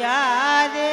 ಯಾರೇ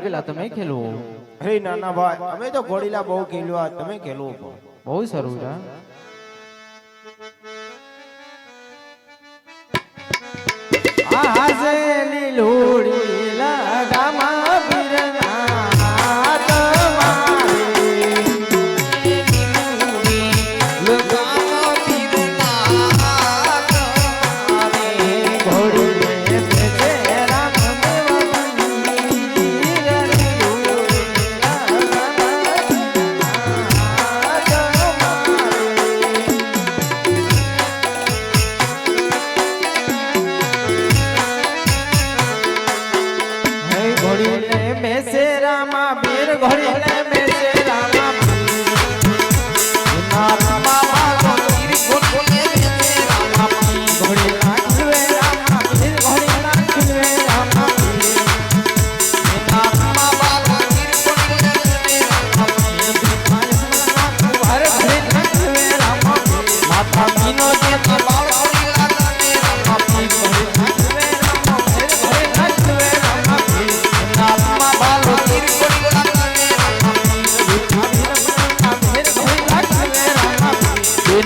પેલા તમે ખેલો. અરે નાના ભાઈ અમે તો ઘોડીલા બહુ ખેલવા તમે ખેલો બહુ સારું છે હા હા ઘોડી